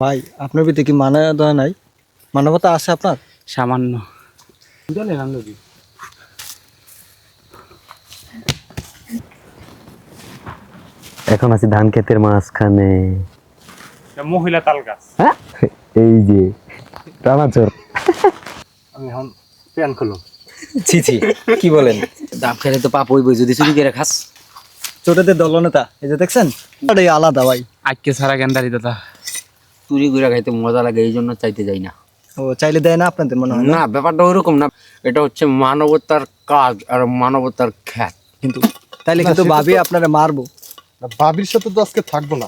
ভাই আপনার ভিতরে কি মানা দেওয়া নাই? মানবতা আছে আপনার? সামান্য। জানেন এখন আছি ধান ক্ষেতের মাঝখানে। মহিলা তাল গাছ হ্যাঁ? এই যে রানাচর আমি এখন প্যান খুলো ছি ছি কি বলেন? ডাব খেলে তো পাপ হইবই যদি চুরি করে খাস। ছোটদের দলনেতা এই যে দেখছেন? আলাদা ভাই। আজকে সারা গেন্দারি দাদা। চুরি করে খাইতে মজা লাগে এই জন্য চাইতে যাই না। ও চাইলে দেয় না আপনাদের মনে হয় না? ব্যাপারটা ওইরকম না। এটা হচ্ছে মানবতার কাজ আর মানবতার খ্যাত। কিন্তু তাইলে কিন্তু ভাবি আপনারা মারবো। ভাবির সাথে তো আজকে থাকব না।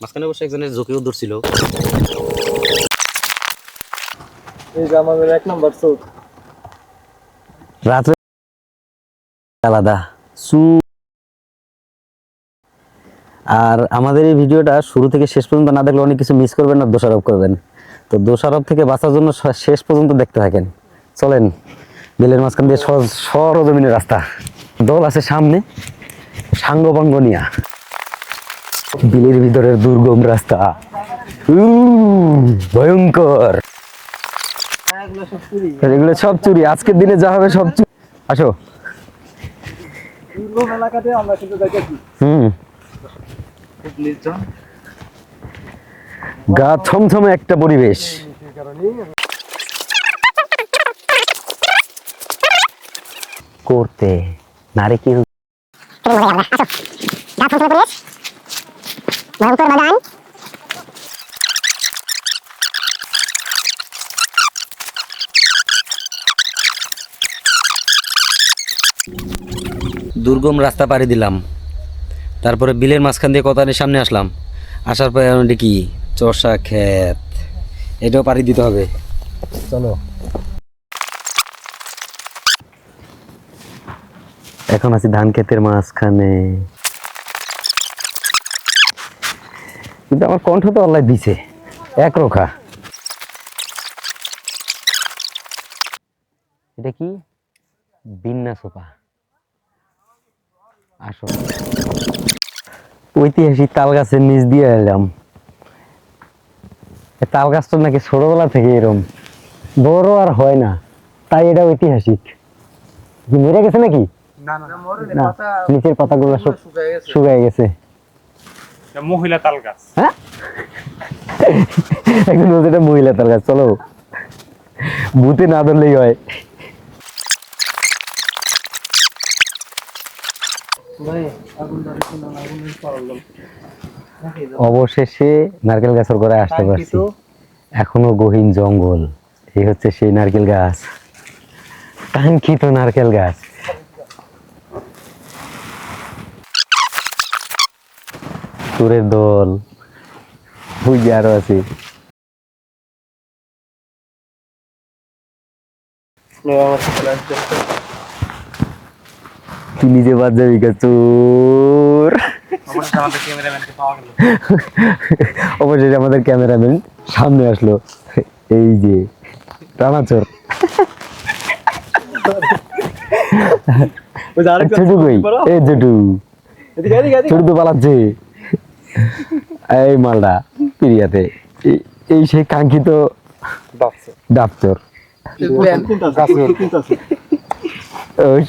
মাঝখানে বসে একজনের ঝুঁকিও ধরছিল এই যে আমাদের এক নম্বর চোখ রাত্রে আলাদা। সু আর আমাদের এই ভিডিওটা শুরু থেকে শেষ পর্যন্ত না দেখলে অনেক কিছু মিস করবেন না দোষারোপ করবেন। তো দোষারোপ থেকে বাঁচার জন্য শেষ পর্যন্ত দেখতে থাকেন। চলেন বিলের মাঝখান দিয়ে সর- সরজমিনের রাস্তা। দল আছে সামনে সাঙ্গপাঙ্গ নিয়া বিলের ভিতরের দুর্গম রাস্তা। ভয়ঙ্কর। এগুলো সব চুরি আজকের দিনে যা হবে সব চুরি। আসো। দুর্গম গা ছমছমে একটা পরিবেশ। করতে নারিকেল দুর্গম রাস্তা পাড়ি দিলাম। তারপরে বিলের মাঝখান দিয়ে কতারের সামনে আসলাম। আসার পরে এটা কি চর্ষা ক্ষেত। এটাও পাড়ি দিতে হবে। চলো। এখন আছি ধান ক্ষেতের মাঝখানে। কিন্তু আমার কণ্ঠ তো আল্লাহ দিছে। এক রোখা। এটা কি? বিন্না সোপা আসো। ঐতিহাসিক তাল গাছের নিচ দিয়ে এলাম। তাল গাছটা নাকি ছোটবেলা থেকে এরম। বড় আর হয় না তাই এটা ঐতিহাসিক। মরে গেছে নাকি? না না না। নিচের পাতাগুলো সব শুকায় গেছে। মহিলা তাল গাছ হ্যাঁ এখন মহিলা তার কাছে চলো। ভূতে না ধরলেই হয়। অবশেষে নারকেল গাছের গোড়ায় আসতে পারছি। এখনও গহীন জঙ্গল। এই হচ্ছে সেই নারকেল গাছ। কাঙ্ক্ষিত নারকেল গাছ। সুরের দল। যে আরও আছে। তুই নিজে বাদ যাবি চোর অবশেষে আমাদের ক্যামেরাম্যান সামনে আসলো। এই যে যে আরেকটা এই মালটা পিরিয়াতে এই- এই সেই কাঙ্ক্ষিত ডাবচোর ওই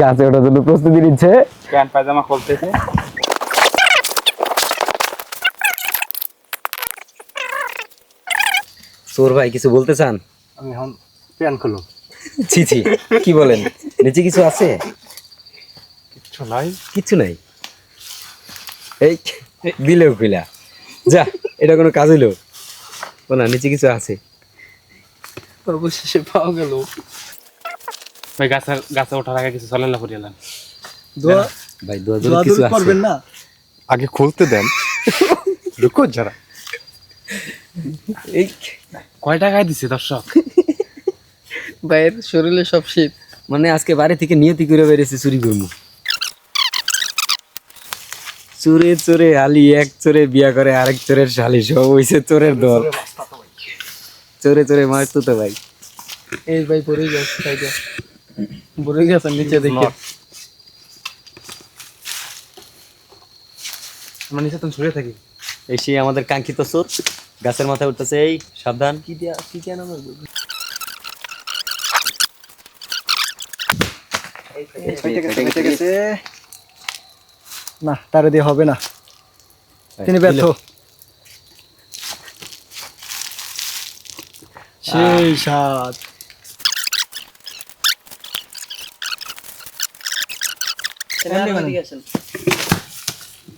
গাছে ওঠার জন্য প্রস্তুতি নিচ্ছে। প্যান্ট পায়জামা খুলতেছে। সোর ভাই কিছু বলতে চান? আমি এখন প্যান খুলো ছি ছি কি বলেন? নিচে কিছু আছে? কিচ্ছু নাই। কিচ্ছু নাই? এই দিলেও খুলা যা এটা কোনো কাজ হইল? ও না নিচে কিছু আছে। অবশেষে পাওয়া গেল। ওই গাছের গাছে ওঠার আগে কিছু চলেন না ফুরিয়ালেন দোয়া ভাই দোয়া দোয়া কিছু করবেন না? আগে খুলতে দেন। রুকো যারা এই কয় টাকায় দিছে দর্শক? ভাইয়ের শরীরে সব শীত। মানে আজকে বাড়ি থেকে নিয়তি করে বেরিয়েছে চুরি করব। চোরে চোরে আলি এক চোরে বিয়া করে আরেক চোরের শালি সব হইছে চোরের দল। চোরে চোরে মাছ তো ভাই। এই ভাই পড়ে গেছে সাইডে গেছে নিচে দেখে। আমরা নিচে তুমি ছুড়ে থাকি। এই সেই আমাদের কাঙ্ক্ষিত চোর গাছের মাথায় উঠতেছে এই সাবধান। কি দিয়া কি দিয়া নাম? না তারে দিয়ে হবে না। তিনি ব্যর্থ। সেই সাত।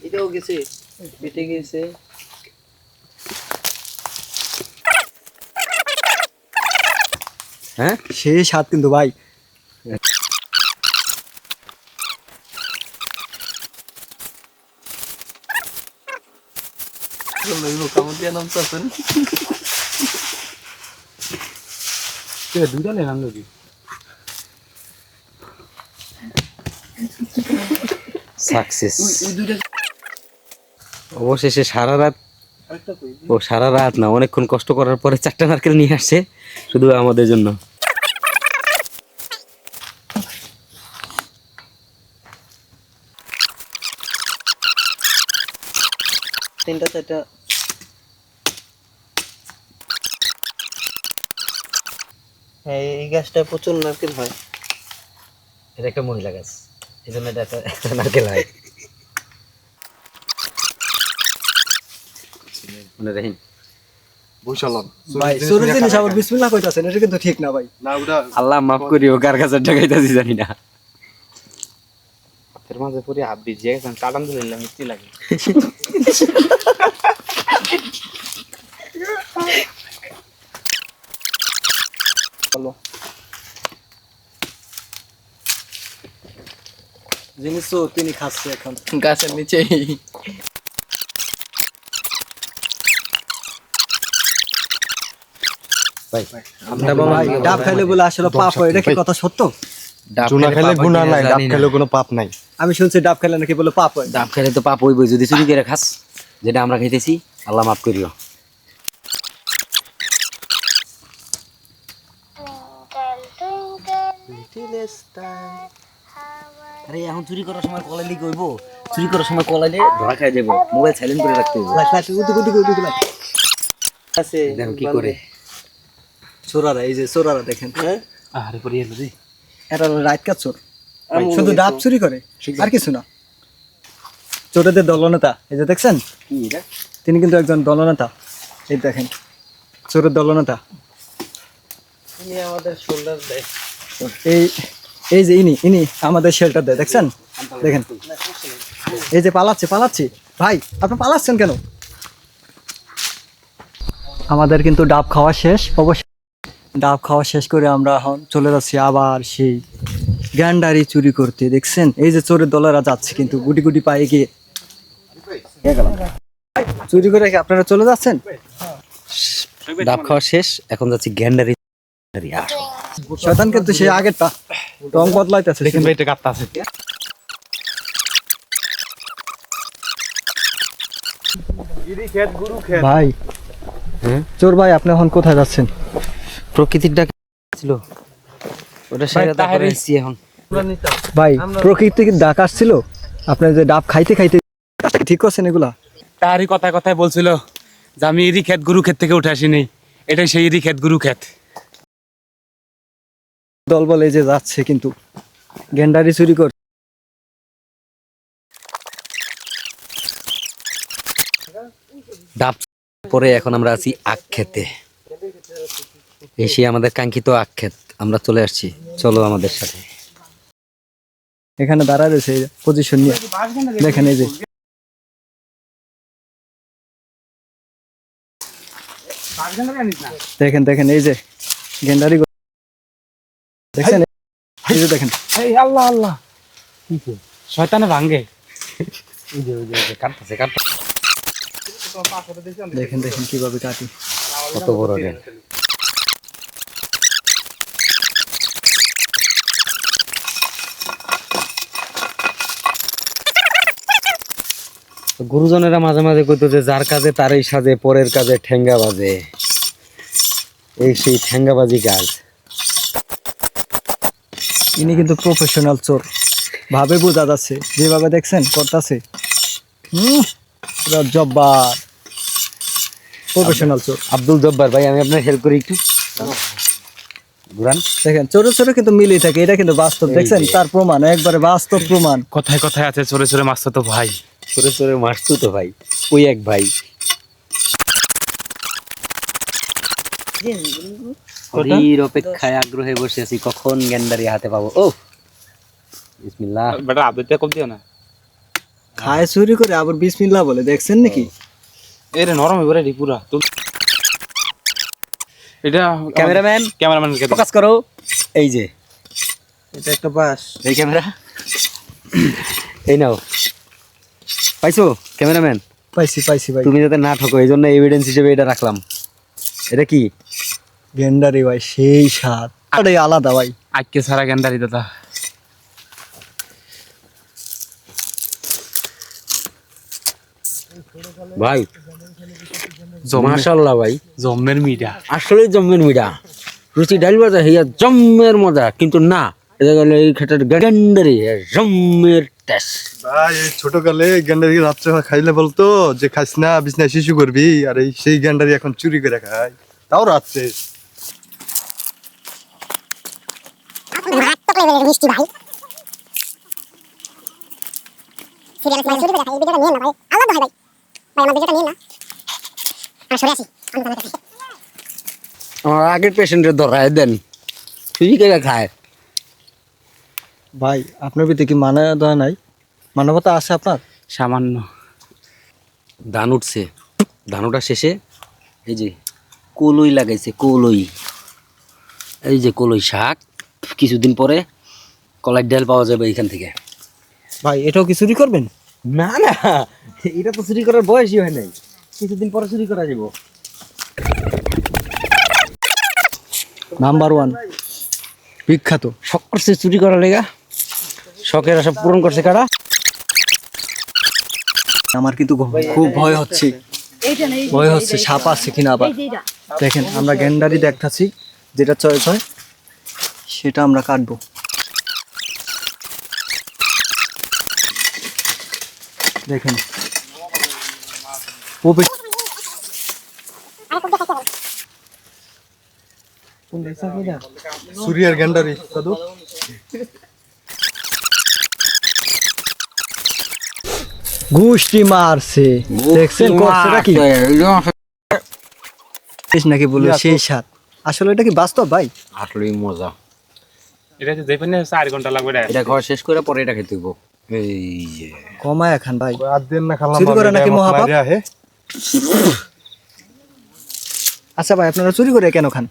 এটাও গেছে গেছে হ্যাঁ সেই সাত কিন্তু ভাই। কামড় দিয়া নাম দুইটা নাকি সাকসেস অবশেষে সারা রাত ও সারা রাত না অনেকক্ষণ কষ্ট করার পরে চারটা নারকেল নিয়ে আসছে শুধু আমাদের জন্য। তিনটা চারটা। হ্যাঁ এই গাছটা প্রচুর নারকেল হয়। এটা একটা মহিলা গাছ। এই জন্য এটা একটা একটা নারকেল হয় মনে রাখেন বৈশালন। ভাই চোরের জিনিস আবার বিসমিল্লাহ কইতাছেন এটা কিন্তু ঠিক না ভাই। না ওটা আল্লাহ মাফ করিও কার কাছে ঢাকাইতেছি জানি না। হাতের মাঝে পুরি হাত ভিজিয়ে গেছেন কাটান তুলে মিষ্টি লাগে। জিনিস চোর তিনি খাচ্ছে এখন। গাছের নিচেই। ভাই ভাই ডাব খাইলে বলে আসলে পাপ হয় এটা কি কথা সত্য? চুনা খেলে গুণা নাই ডাব খেলে কোনো পাপ নাই। আমি শুনছি ডাব খাইলে নাকি বলে পাপ হয়। ডাব খেলে তো পাপ হইবই যদি চুরি করে খাস যেটা আমরা খাইতেছি আল্লাহ মাফ করিও। আরে এখন চুরি করার সময় কলাইলে কি হইব। চুরি করার সময় কলাইলে ধরা খাই যাব মোবাইল সাইলেন্ট করে রাখতে হবে লাইট লাইট উদি উদি উদি উদি আছে দেখো কি করে। চোরারা এই যে চোরারা দেখেন হ্যাঁ? আরে পরে এলো রে। এরা রাইট কাজ চোর। শুধু ডাব চুরি করে আর কিছু না। চোরেদের দলনেতা এই যে দেখছেন? কি এটা? তিনি কিন্তু একজন দলনেতা। এই দেখেন চোরের দলনেতা। ইনি আমাদের শোল্ডার দেয়। এই এই যে ইনি ইনি আমাদের শেল্টার দেয়, দেখছেন? দেখেন। এই যে পালাচ্ছে পালাচ্ছে। ভাই, আপনি পালাচ্ছেন কেন? আমাদের কিন্তু ডাব খাওয়া শেষ, অবশ্যই। ডাব খাওয়া শেষ করে আমরা এখন চলে যাচ্ছি আবার সেই গ্যান্ডারি চুরি করতে, দেখছেন? এই যে চোরের দলেরা যাচ্ছে কিন্তু গুটি গুটি পায়ে গিয়ে। চুরি করে আপনারা চলে যাচ্ছেন? ডাব খাওয়া শেষ, এখন যাচ্ছি গ্যান্ডারি শয়তান কিন্তু সেই আগেরটা। রং বদলাইতেছে দেখেন ভাই এটা কাটতে আছে। ভাই হ্যাঁ? চোর ভাই আপনি এখন কোথায় যাচ্ছেন? প্রকৃতির ডাক ছিল। ওটা সেরা এখন। ভাই প্রকৃতি কি ডাক আসছিল? আপনি যে ডাব খাইতে খাইতে ঠিক করছেন এগুলা? তারই কথায় কথায় বলছিল যে আমি ইরি ক্ষেত গুরু ক্ষেত থেকে উঠে আসিনি। এটাই সেই ইরি খেত গুরু ক্ষেত দল বলে যে যাচ্ছে কিন্তু গেন্ডারি চুরি কর ডাব পরে এখন আমরা আছি আখ খেতে। এসে আমাদের কাঙ্ক্ষিত আখ ক্ষেত আমরা চলে আসছি। চলো আমাদের সাথে। এখানে দাঁড়ায় রয়েছে পজিশন নিয়ে। দেখেন এই যে। দেখেন দেখেন এই যে গেন্ডারি দেখছেন? এই যে দেখেন। এই আল্লাহ আল্লাহ। শয়তানে ভাঙ্গে কাটতেছে কাটতেছে। দেখেন দেখেন কীভাবে কাটি। কত বড় রে গুরুজনেরা মাঝে মাঝে কইতো যে যার কাজে তারই সাজে পরের কাজে ঠেঙ্গা বাজে। এই সেই ঠেঙ্গাবাজি কাজ। ইনি কিন্তু প্রফেশনাল চোর। ভাবে বোঝা যাচ্ছে যেভাবে দেখছেন করতেছে। হুম জব্বার। প্রফেশনাল চোর। আব্দুল জব্বার ভাই আমি আপনার হেল্প করি একটু। ঘুরান। দেখেন চোরে চোরে কিন্তু মিলেই থাকে এটা কিন্তু বাস্তব দেখছেন? তার প্রমাণ একবারে বাস্তব প্রমাণ। কথায় কথায় আছে চোরে চোরে মাছ তো ভাই। চোরে চোরে মারছু তো ভাই ওই এক ভাই। অধীর অপেক্ষায় আগ্রহে বসে আছি কখন গ্যান্ডারি হাতে পাবো? ও! বিসমিল্লাহ। বেটা কম দিও না। খায় চুরি করে আবার বিসমিল্লাহ বলে দেখছেন নাকি? এ রে নরম এবারে রে পুরা। এটা ক্যামেরাম্যান ক্যামেরাম্যান কে ফোকাস করো। এই যে। এটা একটা বাস। এই ক্যামেরা। এই নাও। পাইছো ক্যামেরাম্যান? পাইছি পাইছি ভাই। তুমি যাতে না ঠকো এই জন্য এভিডেন্স হিসেবে এটা রাখলাম। এটা কি? গেন্ডারি ভাই সেই স্বাদ। আরে আলাদা ভাই। আজকে সারা গেন্দারি দাদা। ভাই জম্মের মাশাল্লাহ ভাই। জম্মের মিডা। আসলে জম্মের মিডা। রুচি ডাল বাজা হইয়া জম্মের মজা। কিন্তু না এটা গেলে এই খেটার গ্যান্ডারি জম্মের টেস্ট ভাই ছোটকালে গ্যান্ডারি রাত্রে খাইলে বলতো যে খাইস না বিছনায় শিশু করবি আর এই সেই গ্যান্ডারি এখন চুরি করে খায়। তাও রাত্রে। মারাত্মক মিষ্টি ভাই। সিরিয়াল ভাই খাই এই ভিডিওটা নিয়ে না ভাই। আলাদা হয় ভাই। ভাই আমার ভিডিওটা নিয়ে না। আর সরে আসি। আমি তোমার কাছে আমার আগের পেশেন্টের ধরায় দেন। করে খায়? ভাই আপনার ভিতরে কি মানা দেওয়া নাই? মানবতা আছে আপনার? সামান্য। ধান উঠছে। ধান ওঠা শেষে এই যে কলই লাগাইছে কলই। এই যে কলই শাক। কিছুদিন পরে কলাই ডাল পাওয়া যাবে এখান থেকে। ভাই এটাও কি চুরি করবেন? না না এটা তো চুরি করার বয়সই হয় নাই। কিছুদিন পরে চুরি করা যাব। নাম্বার ওয়ান বিখ্যাত। শখ করছে চুরি করার লেগা। শখের আশা পূরণ করছে কারা? আমার কিন্তু খুব ভয় হচ্ছে। ভয় হচ্ছে সাপ আছে কিনা আবার। দেখেন আমরা গেন্ডারি দেখতাছি যেটা চয়েস হয় সেটা আমরা কাটবো। দেখেন। গ্যান্ডারি। দাদু ঘুষটি মারছে। দেখছেন করছেটা কি? বেশ নাকি বলল সেই সাত আসলে এটা কি বাস্তব ভাই? আসলেই মজা। এটা যে যেখানে ঘণ্টা লাগবে এটা। খাওয়া শেষ করে পরে এটা খেতে এই কমায় খান ভাই। আর দেন না খালাম চুরি করে নাকি মহাপাপ? আচ্ছা ভাই আপনারা চুরি করে কেন খান?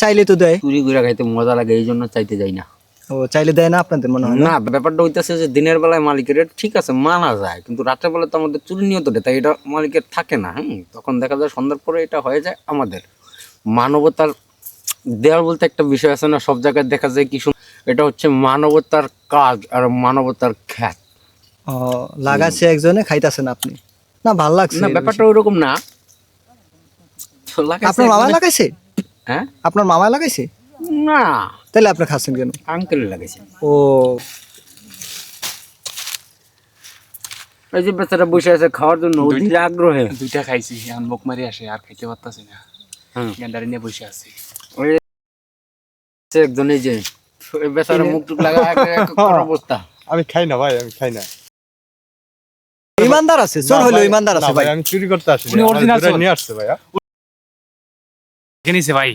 চাইলে তো দেয়। চুরি করে খাইতে মজা লাগে এই জন্য চাইতে যাই না। ও চাইলে দেয় না আপনাদের মনে হয় না? ব্যাপারটা হইতেছে যে দিনের বেলায় মালিকের ঠিক আছে মানা যায় কিন্তু রাতের বেলা তো আমাদের চুরি নিয়ত তাই এটা মালিকের থাকে না হুম? তখন দেখা যায় সন্ধ্যার পরে এটা হয়ে যায় আমাদের। মানবতার দেওয়ার বলতে একটা বিষয় আছে না সব জায়গায় দেখা যায় কি সুন্দর। এটা হচ্ছে মানবতার কাজ আর মানবতার খ্যাত। ও লাগাচ্ছে একজনে খাইতাছেন আপনি। না ভালো লাগছে না ব্যাপারটা ওইরকম না। আপনার মামা লাগাইছে? হ্যাঁ? আপনার মামা লাগাইছে? না। তাহলে আপনি খাচ্ছেন কেন? আঙ্কেল লাগাইছে। ও। এই যে বেচারা বসে আছে খাওয়ার জন্য অধীর আগ্রহে। দুইটা খাইছি এখন মুখ মারি আসে আর খাইতে পারতাছি না। গেন্দারি নিয়ে বসে আছি। সে একজন এই যে বেচারা মুখ টুক লাগা অবস্থা। আমি খাই না ভাই আমি খাই না। ইমানদার আছে চোর ভাই, ইমানদার আছে ভাই আমি চুরি করতে আসিনি উনি ধরে চোর। নিয়ে আসছে ভাইয়া। কে ভাই।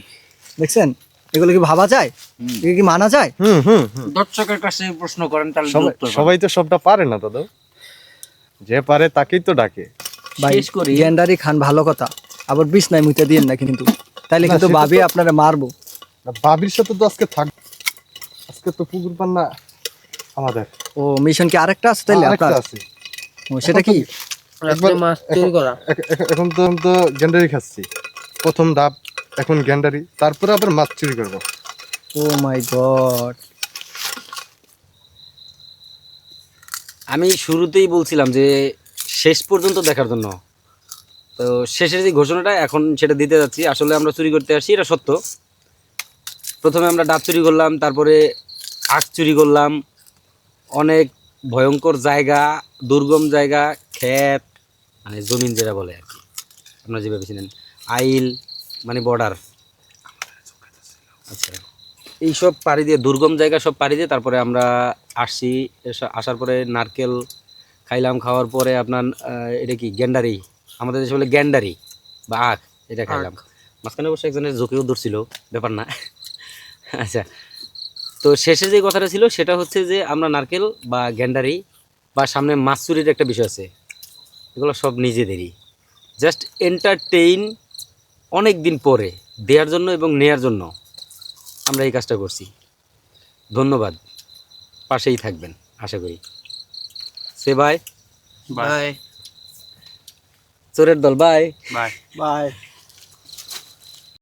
দেখছেন? এগুলো কি ভাবা যায়? এগুলো কি মানা যায়? হুম হুম। দর্শকের কাছে প্রশ্ন করেন তাহলে সবাই উত্তর সবাই তো সবটা পারে না দাদু। যে পারে তাকেই তো ডাকে। ভাই শেষ করি। গেন্ডারি খান ভালো কথা। আবার বিষ নাই মুইতে দিয়েন না কিন্তু। তাইলে কিন্তু ভাবি আপনারা মারবো। ভাবির সাথে তো আজকে থাক আজকে তো পুকুর পান্না আমাদের। ও মিশন কি আরেকটা আছে তাইলে? আপনার? আছে। ও সেটা কি? মাছ করা। এখন তো এখন তো গ্যান্ডারি খাচ্ছি। প্রথম ধাপ এখন গ্যান্ডারি। তারপরে আবার মাছ চুরি করব। Oh my god. আমি শুরুতেই বলছিলাম যে শেষ পর্যন্ত দেখার জন্য। তো শেষের যে ঘোষণাটা এখন সেটা দিতে যাচ্ছি। আসলে আমরা চুরি করতে আসছি এটা সত্য। প্রথমে আমরা ডাব চুরি করলাম তারপরে আখ চুরি করলাম। অনেক ভয়ঙ্কর জায়গা দুর্গম জায়গা ক্ষেত মানে জমিন যেটা বলে আর কি। আপনারা যেভাবে চিনেন আইল মানে বর্ডার আচ্ছা। এইসব পাড়ি দিয়ে দুর্গম জায়গা সব পাড়ি দিয়ে তারপরে আমরা আসছি। আসার পরে নারকেল খাইলাম খাওয়ার পরে আপনার এটা কি গ্যান্ডারি? আমাদের দেশে বলে গ্যান্ডারি বা আখ এটা খাইলাম। মাঝখানে অবশ্য একজনের ঝুঁকিও ধরছিল ব্যাপার না। আচ্ছা। তো শেষে যে কথাটা ছিল সেটা হচ্ছে যে আমরা নারকেল বা গ্যান্ডারি বা সামনে মাছ চুরির একটা বিষয় আছে। এগুলো সব নিজেদেরই। জাস্ট এন্টারটেইন অনেক দিন পরে দেওয়ার জন্য এবং নেয়ার জন্য আমরা এই কাজটা করছি। ধন্যবাদ। পাশেই থাকবেন আশা করি। সে বাই বাই চোরের দল বাই বাই বাই